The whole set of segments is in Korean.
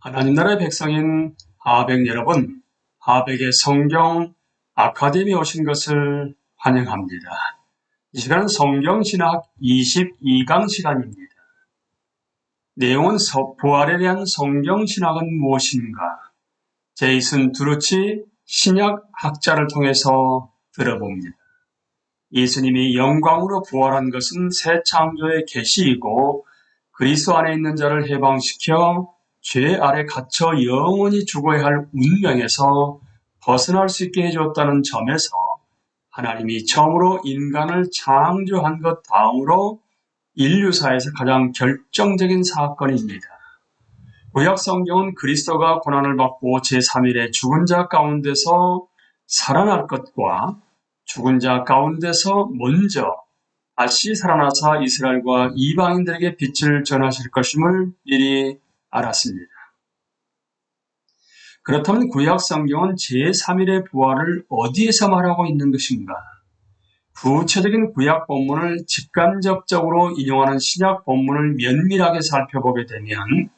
하나님 나라의 백성인 하백 여러분, 하백의 성경 아카데미 오신 것을 환영합니다. 이 시간은 성경신학 22강 시간입니다. 내용은 서- 부활에 대한 성경신학은 무엇인가? 제이슨 두루치 신약 학자를 통해서 들어봅니다. 예수님이 영광으로 부활한 것은 새 창조의 계시이고 그리스도 안에 있는 자를 해방시켜 죄 아래 갇혀 영원히 죽어야 할 운명에서 벗어날 수 있게 해주었다는 점에서 하나님이 처음으로 인간을 창조한 것 다음으로 인류사에서 가장 결정적인 사건입니다. 구약 성경은 그리스도가 고난을 받고 제3일에 죽은 자 가운데서 살아날 것과 죽은 자 가운데서 먼저 다시 살아나사 이스라엘과 이방인들에게 빛을 전하실 것임을 미리 알았습니다. 그렇다면 구약 성경은 제3일의 부활을 어디에서 말하고 있는 것인가? 구체적인 구약 본문을 직간접적으로 인용하는 신약 본문을 면밀하게 살펴보게 되면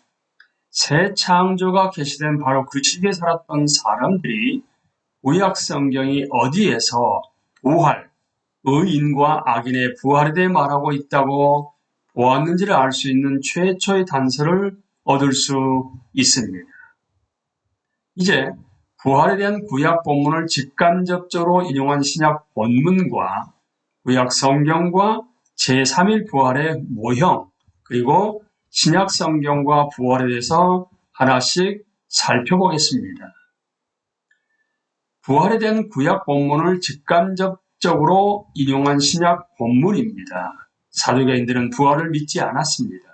새 창조가 계시된 바로 그 시기에 살았던 사람들이 구약 성경이 어디에서 부활, 의인과 악인의 부활에 대해 말하고 있다고 보았는지를 알 수 있는 최초의 단서를 얻을 수 있습니다. 이제 부활에 대한 구약 본문을 직간접적으로 인용한 신약 본문과 구약 성경과 제3일 부활의 모형 그리고 신약 성경과 부활에 대해서 하나씩 살펴보겠습니다. 부활에 대한 구약 본문을 직간접적으로 인용한 신약 본문입니다. 사도계인들은 부활을 믿지 않았습니다.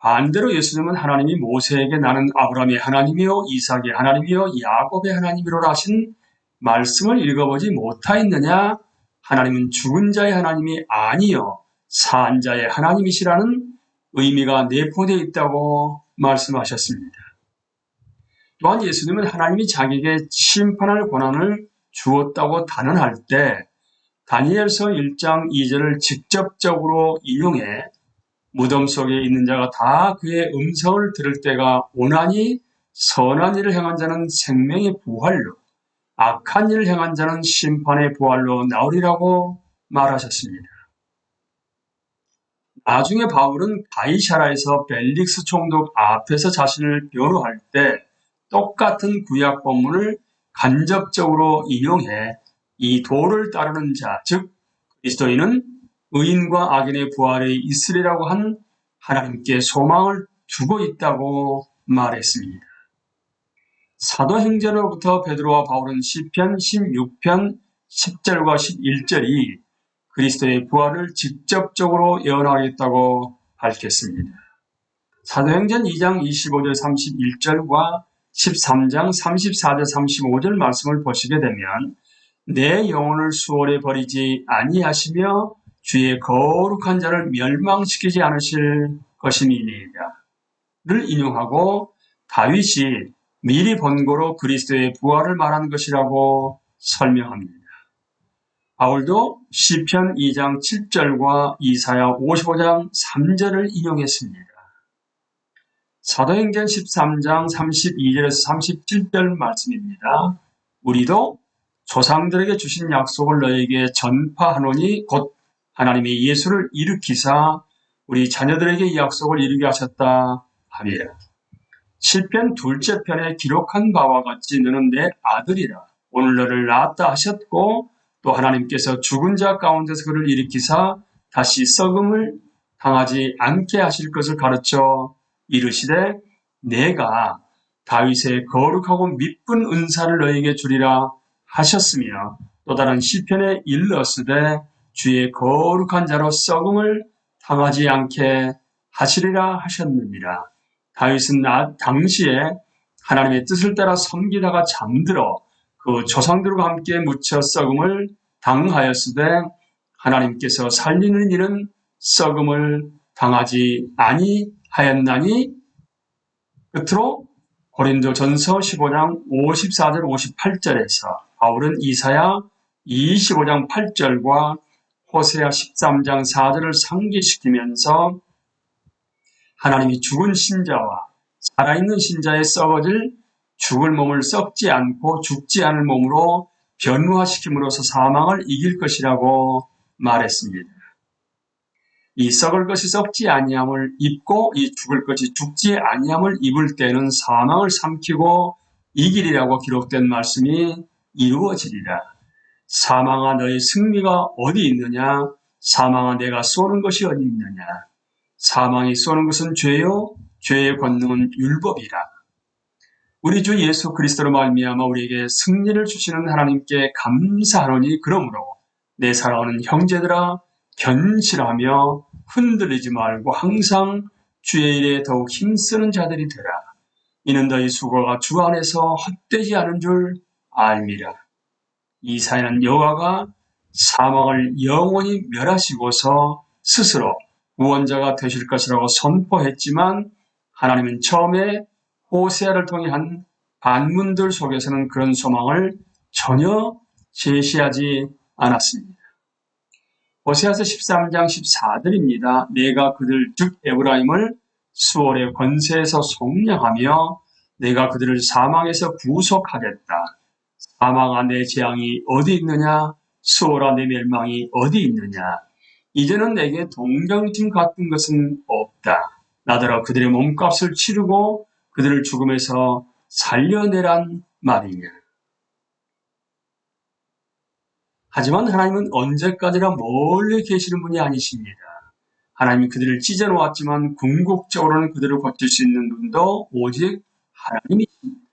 반대로 예수님은 하나님이 모세에게 나는 아브라함의 하나님이요 이삭의 하나님이요 야곱의 하나님이로라 하신 말씀을 읽어보지 못하였느냐? 하나님은 죽은 자의 하나님이 아니요 산 자의 하나님이시라는 의미가 내포되어 있다고 말씀하셨습니다. 또한 예수님은 하나님이 자기에게 심판할 권한을 주었다고 단언할 때 다니엘서 1장 2절을 직접적으로 인용해 무덤 속에 있는 자가 다 그의 음성을 들을 때가 오나니 선한 일을 행한 자는 생명의 부활로 악한 일을 행한 자는 심판의 부활로 나오리라고 말하셨습니다. 나중에 바울은 가이샤라에서 벨릭스 총독 앞에서 자신을 변호할 때 똑같은 구약 본문을 간접적으로 인용해 이 도를 따르는 자, 즉 그리스도인은 의인과 악인의 부활에 있으리라고 한 하나님께 소망을 두고 있다고 말했습니다. 사도행전으로부터 베드로와 바울은 시편 16편 10절과 11절이 그리스도의 부활을 직접적으로 예언하겠다고 밝혔습니다. 사도행전 2장 25절 31절과 13장 34절 35절 말씀을 보시게 되면 내 영혼을 수월에 버리지 아니하시며 주의 거룩한 자를 멸망시키지 않으실 것임이니이다. 를 인용하고 다윗이 미리 번고로 그리스도의 부활을 말한 것이라고 설명합니다. 바울도 시편 2장 7절과 이사야 55장 3절을 인용했습니다. 사도행전 13장 32절에서 37절 말씀입니다. 우리도 조상들에게 주신 약속을 너에게 전파하노니 곧 하나님이 예수를 일으키사 우리 자녀들에게 이 약속을 이루게 하셨다 하며 시편 둘째 편에 기록한 바와 같이 너는 내 아들이라. 오늘 너를 낳았다 하셨고 또 하나님께서 죽은 자 가운데서 그를 일으키사 다시 썩음을 당하지 않게 하실 것을 가르쳐 이르시되 내가 다윗의 거룩하고 미쁜 은사를 너에게 주리라 하셨으며 또 다른 시편에 일렀으되 주의 거룩한 자로 썩음을 당하지 않게 하시리라 하셨느니라. 다윗은 나 당시에 하나님의 뜻을 따라 섬기다가 잠들어 그 조상들과 함께 묻혀 썩음을 당하였으되 하나님께서 살리는 일은 썩음을 당하지 아니하였나니 끝으로 고린도 전서 15장 54절 58절에서 바울은 이사야 25장 8절과 호세아 13장 4절을 상기시키면서 하나님이 죽은 신자와 살아있는 신자의 썩어질 죽을 몸을 썩지 않고 죽지 않을 몸으로 변화시킴으로써 사망을 이길 것이라고 말했습니다. 이 썩을 것이 썩지 아니함을 입고 이 죽을 것이 죽지 아니함을 입을 때는 사망을 삼키고 이길이라고 기록된 말씀이 이루어지리라. 사망아 너의 승리가 어디 있느냐? 사망아 내가 쏘는 것이 어디 있느냐? 사망이 쏘는 것은 죄요, 죄의 권능은 율법이라. 우리 주 예수 그리스도로 말미암아 우리에게 승리를 주시는 하나님께 감사하노니 그러므로 내 사랑하는 형제들아 견실하며 흔들리지 말고 항상 주의 일에 더욱 힘쓰는 자들이 되라. 이는 너희 수고가 주 안에서 헛되지 않은 줄 알미라. 이사야는 여호와가 사망을 영원히 멸하시고서 스스로 구원자가 되실 것이라고 선포했지만 하나님은 처음에 호세아를 통해 한 반문들 속에서는 그런 소망을 전혀 제시하지 않았습니다. 호세아서 13장 14절입니다. 내가 그들 즉 에브라임을 수월의 권세에서 속량하며 내가 그들을 사망에서 구속하겠다. 사망아 내 재앙이 어디 있느냐? 수월아 내 멸망이 어디 있느냐? 이제는 내게 동경팀 같은 것은 없다. 나더러 그들의 몸값을 치르고 그들을 죽음에서 살려내란 말이냐. 하지만 하나님은 언제까지나 멀리 계시는 분이 아니십니다. 하나님이 그들을 찢어놓았지만 궁극적으로는 그들을 고칠 수 있는 분도 오직 하나님이십니다.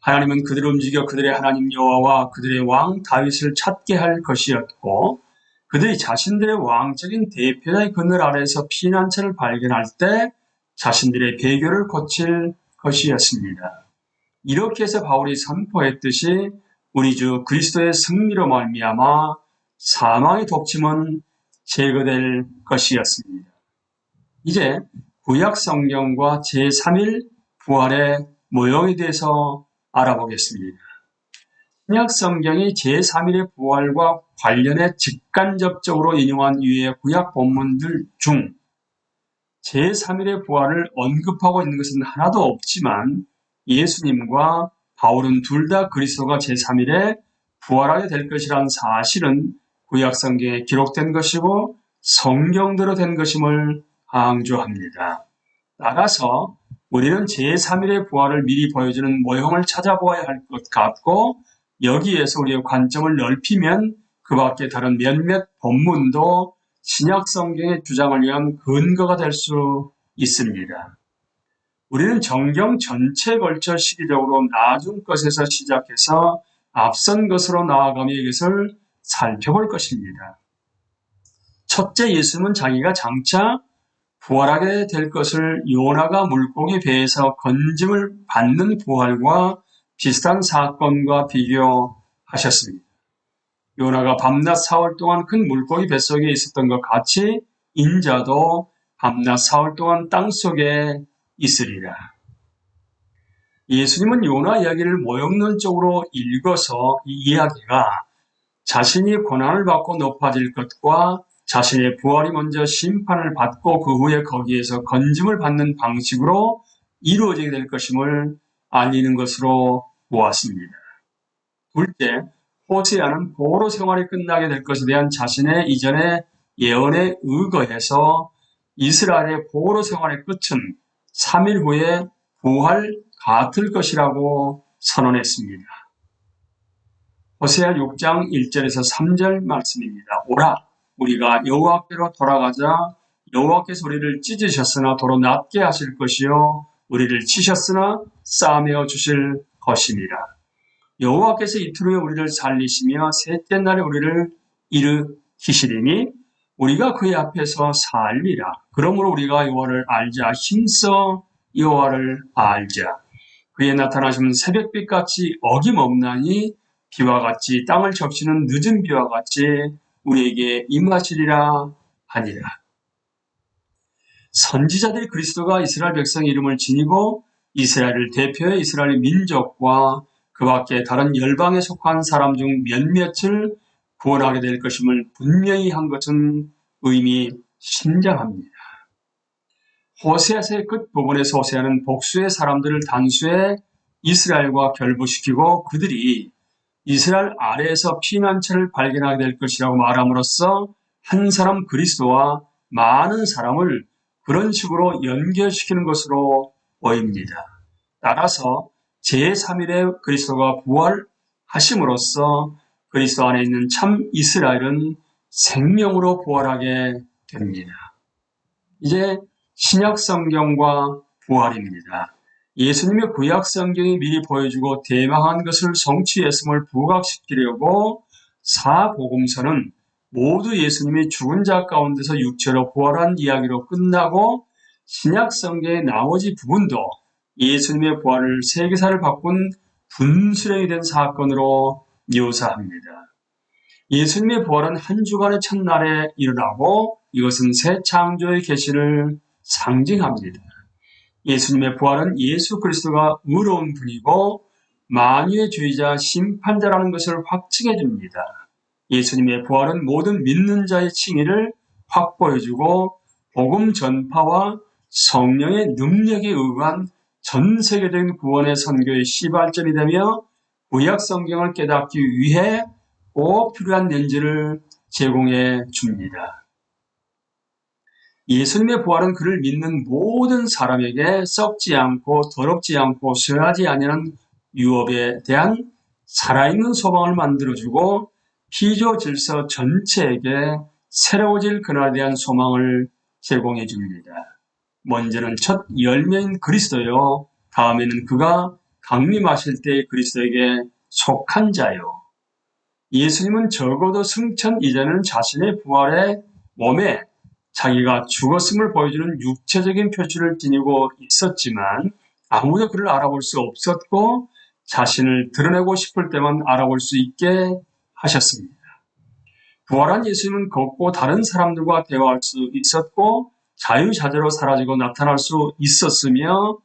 하나님은 그들을 움직여 그들의 하나님 여호와와 그들의 왕 다윗을 찾게 할 것이었고 그들이 자신들의 왕적인 대표자의 그늘 아래에서 피난처를 발견할 때 자신들의 배교를 고칠 것이었습니다. 이렇게 해서 바울이 선포했듯이 우리 주 그리스도의 승리로 말미암아 사망의 독침은 제거될 것이었습니다. 이제 구약 성경과 제3일 부활의 모형에 대해서 알아보겠습니다. 신약 성경이 제3일의 부활과 관련해 직간접적으로 인용한 유의 구약 본문들 중 제3일의 부활을 언급하고 있는 것은 하나도 없지만 예수님과 바울은 둘 다 그리스도가 제3일에 부활하게 될 것이란 사실은 구약 성경에 기록된 것이고 성경대로 된 것임을 강조합니다. 따라서 우리는 제3일의 부활을 미리 보여주는 모형을 찾아보아야 할 것 같고 여기에서 우리의 관점을 넓히면 그 밖에 다른 몇몇 본문도 신약 성경의 주장을 위한 근거가 될 수 있습니다. 우리는 정경 전체에 걸쳐 시기적으로 나중 것에서 시작해서 앞선 것으로 나아가며 이것을 살펴볼 것입니다. 첫째 예수님은 자기가 장차 부활하게 될 것을 요나가 물고기 배에서 건짐을 받는 부활과 비슷한 사건과 비교하셨습니다. 요나가 밤낮 사흘 동안 큰 물고기 뱃속에 있었던 것 같이 인자도 밤낮 사흘 동안 땅 속에 있으리라. 예수님은 요나 이야기를 모형론적으로 읽어서 이 이야기가 자신이 고난을 받고 높아질 것과 자신의 부활이 먼저 심판을 받고 그 후에 거기에서 건짐을 받는 방식으로 이루어지게 될 것임을 알리는 것으로 보았습니다. 둘째, 호세아는 보로 생활이 끝나게 될 것에 대한 자신의 이전의 예언에 의거해서 이스라엘의 보로 생활의 끝은 3일 후에 부활 같을 것이라고 선언했습니다. 호세아 6장 1절에서 3절 말씀입니다. 오라 우리가 여호와께로 돌아가자 여호와께서 우리를 찢으셨으나 도로 낫게 하실 것이요 우리를 치셨으나 싸매어 주실 것이니라. 여호와께서 이틀 후에 우리를 살리시며 셋째 날에 우리를 일으키시리니 우리가 그의 앞에서 살리라. 그러므로 우리가 여호와를 알자 힘써 여호와를 알자. 그의 나타나시면 새벽빛 같이 어김없나니 비와 같이 땅을 적시는 늦은 비와 같이 우리에게 임하시리라 하니라. 선지자들이 그리스도가 이스라엘 백성 이름을 지니고 이스라엘을 대표해 이스라엘 민족과 그 밖에 다른 열방에 속한 사람 중 몇몇을 구원하게 될 것임을 분명히 한 것은 의미 심장합니다. 호세아서의 끝부분에서 호세아는 복수의 사람들을 단수해 이스라엘과 결부시키고 그들이 이스라엘 아래에서 피난처를 발견하게 될 것이라고 말함으로써 한 사람 그리스도와 많은 사람을 그런 식으로 연결시키는 것으로 보입니다. 따라서 제3일에 그리스도가 부활하심으로써 그리스도 안에 있는 참 이스라엘은 생명으로 부활하게 됩니다. 이제 신약 성경과 부활입니다. 예수님의 구약 성경이 미리 보여주고 대망한 것을 성취했음을 부각시키려고 사복음서는 모두 예수님이 죽은 자 가운데서 육체로 부활한 이야기로 끝나고 신약 성경의 나머지 부분도 예수님의 부활을 세계사를 바꾼 분수령이 된 사건으로 묘사합니다. 예수님의 부활은 한 주간의 첫날에 일어나고 이것은 새 창조의 계시를 상징합니다. 예수님의 부활은 예수 그리스도가 의로운 분이고 만유의 주의자 심판자라는 것을 확증해 줍니다. 예수님의 부활은 모든 믿는 자의 칭의를 확보해주고 복음 전파와 성령의 능력에 의한 전 세계적인 구원의 선교의 시발점이 되며 구약 성경을 깨닫기 위해 꼭 필요한 렌즈를 제공해 줍니다. 예수님의 부활은 그를 믿는 모든 사람에게 썩지 않고 더럽지 않고 쇠하지 아니하는 유업에 대한 살아있는 소망을 만들어주고 피조 질서 전체에게 새로워질 그날에 대한 소망을 제공해 줍니다. 먼저는 첫 열매인 그리스도요. 다음에는 그가 강림하실 때 그리스도에게 속한 자요. 예수님은 적어도 승천 이전에는 자신의 부활의 몸에 자기가 죽었음을 보여주는 육체적인 표시를 지니고 있었지만 아무도 그를 알아볼 수 없었고 자신을 드러내고 싶을 때만 알아볼 수 있게 하셨습니다. 부활한 예수님은 걷고 다른 사람들과 대화할 수 있었고 자유자재로 사라지고 나타날 수 있었으며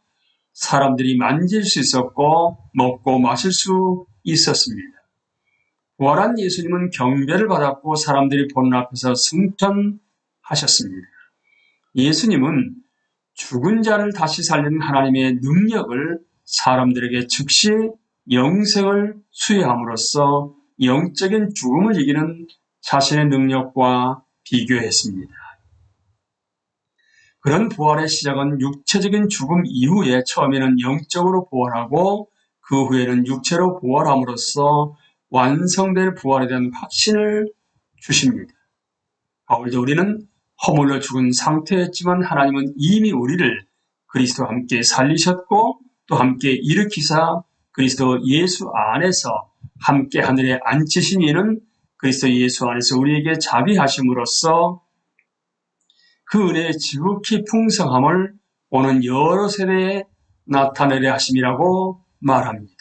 사람들이 만질 수 있었고 먹고 마실 수 있었습니다. 부활한 예수님은 경배를 받았고 사람들이 보는 앞에서 승천 하셨습니다. 예수님은 죽은 자를 다시 살리는 하나님의 능력을 사람들에게 즉시 영생을 수여함으로써 영적인 죽음을 이기는 자신의 능력과 비교했습니다. 그런 부활의 시작은 육체적인 죽음 이후에 처음에는 영적으로 부활하고 그 후에는 육체로 부활함으로써 완성될 부활에 대한 확신을 주십니다. 바울도 우리는 허물로 죽은 상태였지만 하나님은 이미 우리를 그리스도와 함께 살리셨고 또 함께 일으키사 그리스도 예수 안에서 함께 하늘에 앉히신 이는 그리스도 예수 안에서 우리에게 자비하심으로써 그 은혜의 지극히 풍성함을 오는 여러 세대에 나타내려 하심이라고 말합니다.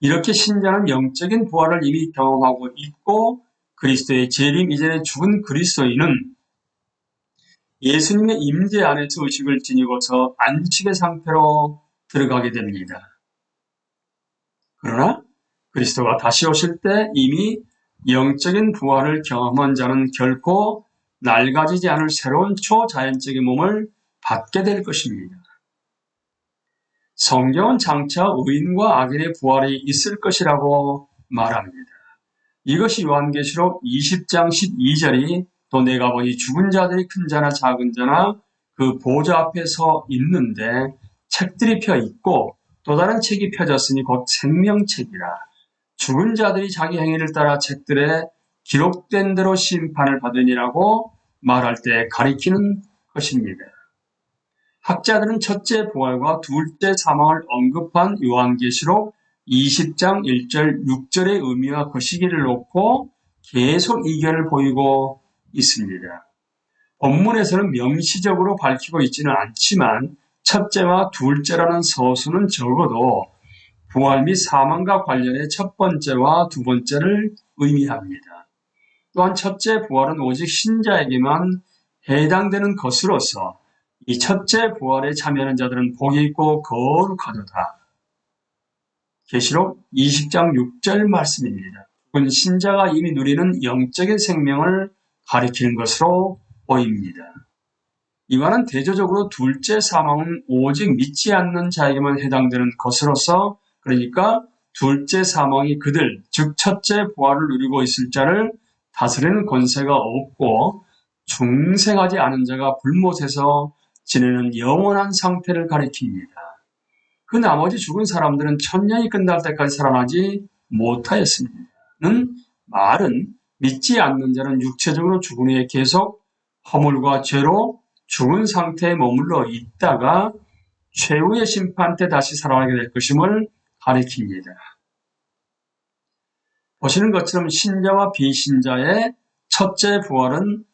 이렇게 신자는 영적인 부활을 이미 경험하고 있고 그리스도의 재림 이전에 죽은 그리스도인은 예수님의 임재 안에서 의식을 지니고서 안식의 상태로 들어가게 됩니다. 그러나 그리스도가 다시 오실 때 이미 영적인 부활을 경험한 자는 결코 낡아지지 않을 새로운 초자연적인 몸을 받게 될 것입니다. 성경은 장차 의인과 악인의 부활이 있을 것이라고 말합니다. 이것이 요한계시록 20장 12절이 또 내가 보니 죽은 자들이 큰 자나 작은 자나 그 보좌 앞에 서 있는데 책들이 펴 있고 또 다른 책이 펴졌으니 곧 생명책이라 죽은 자들이 자기 행위를 따라 책들에 기록된 대로 심판을 받으니라고 말할 때 가리키는 것입니다. 학자들은 첫째 부활과 둘째 사망을 언급한 요한계시록 20장 1절 6절의 의미와 그 시기를 놓고 계속 이견을 보이고 있습니다. 본문에서는 명시적으로 밝히고 있지는 않지만 첫째와 둘째라는 서수는 적어도 부활 및 사망과 관련해 첫 번째와 두 번째를 의미합니다. 또한 첫째 부활은 오직 신자에게만 해당되는 것으로서 이 첫째 부활에 참여하는 자들은 복이 있고 거룩하도다. 계시록 20장 6절 말씀입니다. 그건 신자가 이미 누리는 영적인 생명을 가리키는 것으로 보입니다. 이와는 대조적으로 둘째 사망은 오직 믿지 않는 자에게만 해당되는 것으로서 그러니까 둘째 사망이 그들 즉 첫째 부활을 누리고 있을 자를 다스리는 권세가 없고 중생하지 않은 자가 불못에서 지내는 영원한 상태를 가리킵니다. 그 나머지 죽은 사람들은 천년이 끝날 때까지 살아나지 못하였습니다. 는 말은 믿지 않는 자는 육체적으로 죽은 후에 계속 허물과 죄로 죽은 상태에 머물러 있다가 최후의 심판 때 다시 살아나게 될 것임을 가리킵니다. 보시는 것처럼 신자와 비신자의 첫째 부활은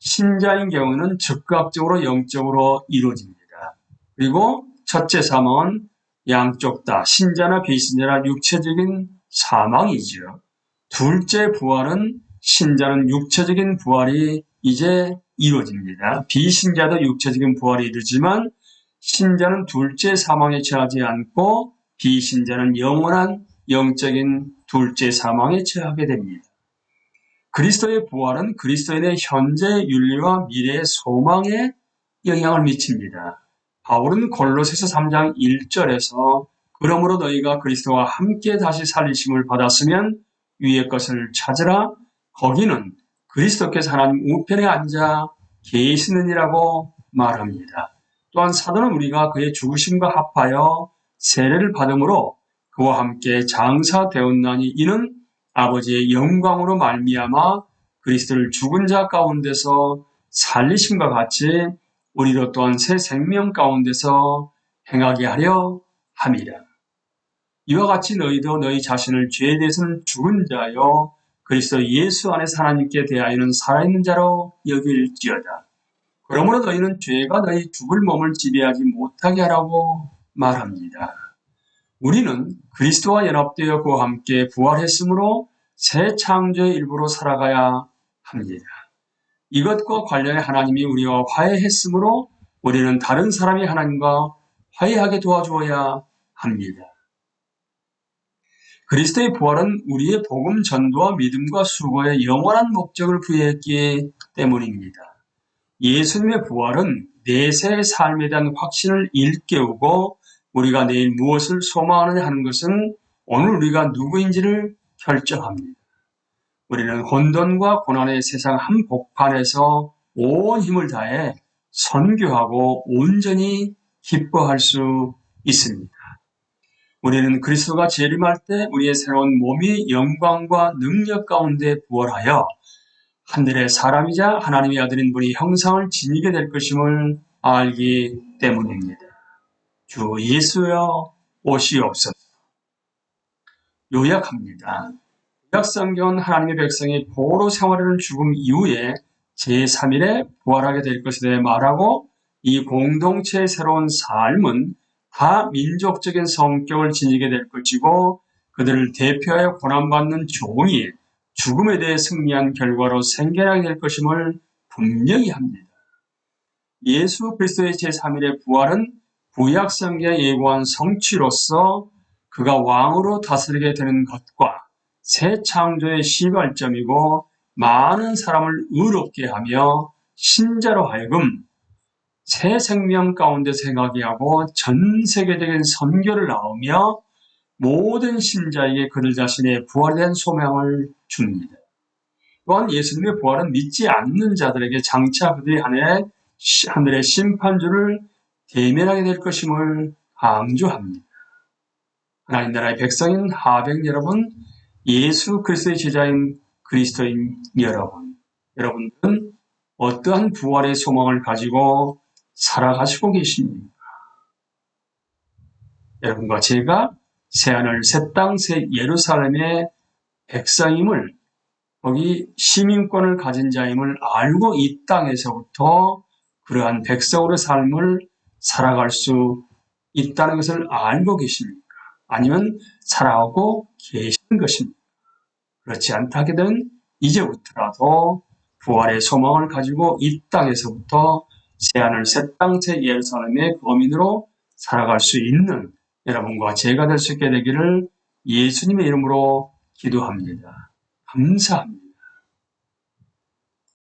신자인 경우는 즉각적으로 영적으로 이루어집니다. 그리고 첫째 사망은 양쪽 다 신자나 비신자나 육체적인 사망이죠. 둘째 부활은 신자는 육체적인 부활이 이제 이루어집니다. 비신자도 육체적인 부활이 이루지만 신자는 둘째 사망에 처하지 않고 비신자는 영원한 영적인 둘째 사망에 처하게 됩니다. 그리스도의 부활은 그리스도인의 현재 윤리와 미래의 소망에 영향을 미칩니다. 바울은 골로새서 3장 1절에서 그러므로 너희가 그리스도와 함께 다시 살리심을 받았으면 위의 것을 찾으라 거기는 그리스도께서 하나님 우편에 앉아 계시느니라고 말합니다. 또한 사도는 우리가 그의 죽으심과 합하여 세례를 받음으로 그와 함께 장사되었나니 이는 아버지의 영광으로 말미암아 그리스도를 죽은 자 가운데서 살리심과 같이 우리로 또한 새 생명 가운데서 행하게 하려 함이라. 이와 같이 너희도 너희 자신을 죄에 대해서는 죽은 자요 그리스도 예수 안에서 하나님께 대하여는 살아있는 자로 여길지어다. 그러므로 너희는 죄가 너희 죽을 몸을 지배하지 못하게 하라고 말합니다. 우리는 그리스도와 연합되어 그와 함께 부활했으므로 새 창조의 일부로 살아가야 합니다. 이것과 관련해 하나님이 우리와 화해했으므로 우리는 다른 사람이 하나님과 화해하게 도와주어야 합니다. 그리스도의 부활은 우리의 복음 전도와 믿음과 수고에 영원한 목적을 부여했기 때문입니다. 예수님의 부활은 내세의 삶에 대한 확신을 일깨우고 우리가 내일 무엇을 소망하느냐 하는 것은 오늘 우리가 누구인지를 결정합니다. 우리는 혼돈과 고난의 세상 한복판에서 온 힘을 다해 선교하고 온전히 기뻐할 수 있습니다. 우리는 그리스도가 재림할 때 우리의 새로운 몸이 영광과 능력 가운데 부활하여 하늘의 사람이자 하나님의 아들인 분이 형상을 지니게 될 것임을 알기 때문입니다. 주 예수여 오시옵소서. 요약합니다. 구약성경은 하나님의 백성이 포로 생활하는 죽음 이후에 제3일에 부활하게 될 것에 대해 말하고 이 공동체의 새로운 삶은 다 민족적인 성격을 지니게 될 것이고 그들을 대표하여 고난받는 종이 죽음에 대해 승리한 결과로 생겨나게 될 것임을 분명히 합니다. 예수 그리스도의 제3일의 부활은 구약 성경에 예고한 성취로서 그가 왕으로 다스리게 되는 것과 새 창조의 시발점이고 많은 사람을 의롭게 하며 신자로 하여금 새 생명 가운데 생각이 하고 전 세계적인 선교를 나오며 모든 신자에게 그들 자신의 부활된 소명을 줍니다. 또한 예수님의 부활은 믿지 않는 자들에게 장차 그들이 하늘의, 심판주를 대면하게 될 것임을 강조합니다. 하나님 나라의 백성인 하백 여러분, 예수 그리스도의 제자인 그리스도인 여러분, 여러분들은 어떠한 부활의 소망을 가지고 살아가시고 계십니까? 여러분과 제가 새하늘 새 땅 새 예루살렘의 백성임을 거기 시민권을 가진 자임을 알고 이 땅에서부터 그러한 백성으로 삶을 살아갈 수 있다는 것을 알고 계십니까? 아니면 살아가고 계시는 것입니까? 그렇지 않다게 된 이제부터라도 부활의 소망을 가지고 이 땅에서부터 새땅 새 예루살렘의 거민으로 살아갈 수 있는 여러분과 제가 될 수 있게 되기를 예수님의 이름으로 기도합니다. 감사합니다.